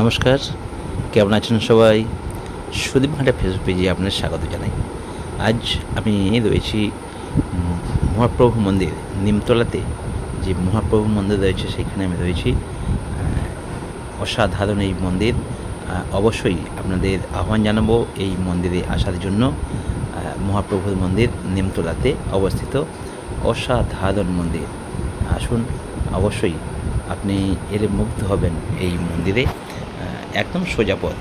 নমস্কার, কেমন আছেন সবাই? সুদীপ ঘাটা ফেসবুক পেজে আপনার স্বাগত জানাই। আজ আমি রয়েছি মহাপ্রভু মন্দির, নিমতলাতে। যে মহাপ্রভু মন্দির রয়েছে, সেখানে আমি রয়েছি। অসাধারণ এই মন্দির। অবশ্যই আপনাদের আহ্বান জানাব এই মন্দিরে আসার জন্য। মহাপ্রভুর মন্দির নিমতলাতে অবস্থিত। অসাধারণ মন্দির। আসুন, অবশ্যই আপনি এলে মুগ্ধ হবেন এই মন্দিরে। একদম সোজা পথ।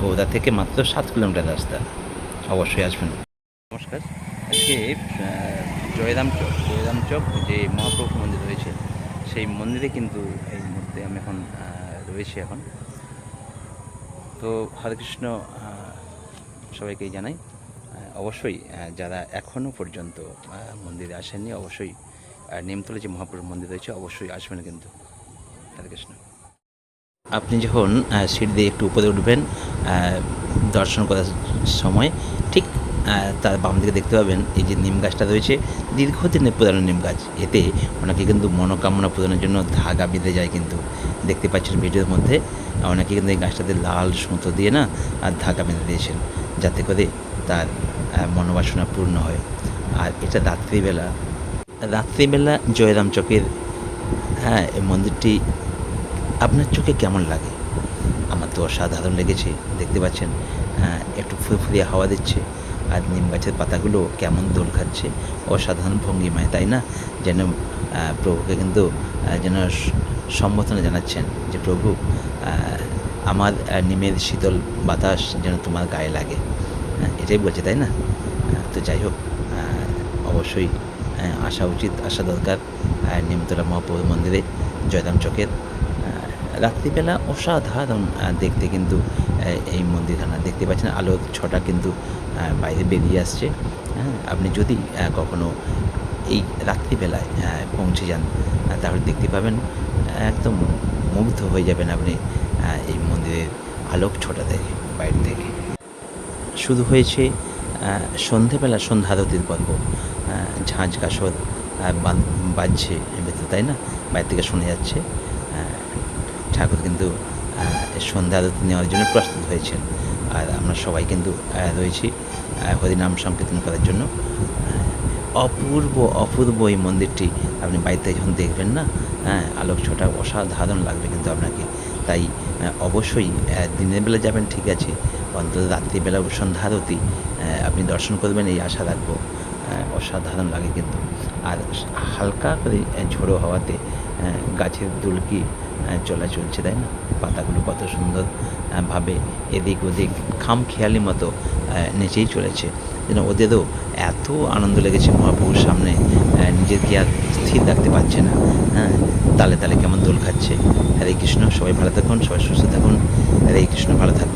গৌদা থেকে মাত্র সাত কিলোমিটার রাস্তা। অবশ্যই আসবেন। নমস্কার। আজকে জয়রাম চক। জয়রাম চক যে মহাপ্রভু মন্দির রয়েছে, সেই মন্দিরে কিন্তু এই মুহূর্তে আমি এখন রয়েছি এখন। তো হরেকৃষ্ণ সবাইকেই জানাই অবশ্যই যারা এখনও পর্যন্ত মন্দিরে আসেননি, অবশ্যই নিমতলে যে মহাপ্রভু মন্দির রয়েছে, অবশ্যই আসবেন কিন্তু। হরে কৃষ্ণ আপনি যখন সিঁড়ি দিয়ে একটু উপরে উঠবেন দর্শন করার সময়, ঠিক তার বাম দিকে দেখতে পাবেন এই যে নিম গাছটা রয়েছে, দীর্ঘদিনের পুরানো নিম গাছ। এতে ওনাকে কিন্তু মনোকামনা পূরণের জন্য ধাগা বেঁধে যায় কিন্তু। দেখতে পাচ্ছেন ভিডিওর মধ্যে ওনাকে কিন্তু এই গাছটাতে লাল সুতো দিয়ে না, আর ধাগা বেঁধে দিয়েছেন, যাতে করে তার মনোবাসনা পূর্ণ হয়। আর এটা রাত্রিবেলা রাত্রিবেলা জয়রাম চকের হ্যাঁ মন্দিরটি আপনার চোখে কেমন লাগে? আমার তো অসাধারণ লেগেছে দেখতে পাচ্ছেন। আহ, একটু ফুরফুরিয়ে হাওয়া দিচ্ছে। আর নিম গাছের পাতাগুলো কেমন দোল খাচ্ছে। অসাধারণ ভঙ্গিমায় তাই না? যেন প্রভুকে কিন্তু যেন সম্বোধনা জানাচ্ছেন যে প্রভু আমার নিমের শীতল বাতাস যেন তোমার গায়ে লাগে। হ্যাঁ, এটাই বলছে তাই না? তো যাই হোক অবশ্যই আসা উচিত আসা দরকার। নিমতলা মহাপ্রভু মন্দিরে জয়রাম চকের। রাত্রিবেলা অসাধারণ দেখতে কিন্তু এই মন্দিরখানা। দেখতে পাচ্ছেন আলোর ছটা কিন্তু বাইরে বেরিয়ে আসছে। হ্যাঁ আপনি যদি কখনো এই রাত্রিবেলায় পৌঁছে যান তাহলে দেখতে পাবেন একদম মুগ্ধ হয়ে যাবেন আপনি এই মন্দিরের আলোক ছটা দেখে বাইরে থেকে। শুরু হয়েছে সন্ধেবেলা সন্ধ্যারতির পর্ব। ঝাঁঝ কাসর বাজছে ভেতরে তাই না? বাইরে থেকে শোনা যাচ্ছে। ঠাকুর কিন্তু সন্ধ্যা আরতি নেওয়ার জন্য প্রস্তুত হয়েছেন। আর আমরা সবাই কিন্তু রয়েছি হরিনাম সংকীর্তন করার জন্য। অপূর্ব অপূর্ব এই মন্দিরটি আপনি বাড়িতে যখন দেখবেন না হ্যাঁ আলোক ছোটা অসাধারণ লাগবে কিন্তু আপনাকে। তাই অবশ্যই দিনের বেলা যাবেন, ঠিক আছে। অন্তত রাত্রিবেলা সন্ধ্যা আরতি আপনি দর্শন করবেন, এই আশা রাখব। অসাধারণ লাগে কিন্তু। আর হালকা করে ঝোড়ো হাওয়াতে গাছের দুলকি চলা চলছে, তাই না? পাতাগুলো কত সুন্দর ভাবে এদিক ওদিক খাম খেয়ালি মতো নেচেই চলেছে। যেন ওদেরও এত আনন্দ লেগেছে মহাপ্রভুর সামনে নিজেকে আর স্থির রাখতে পারছে না হ্যাঁ? তালে তালে কেমন দোল খাচ্ছে। হরে কৃষ্ণ, সবাই ভালো থাকুন, সবাই সুস্থ থাকুন। হরে কৃষ্ণ, ভালো থাকুন।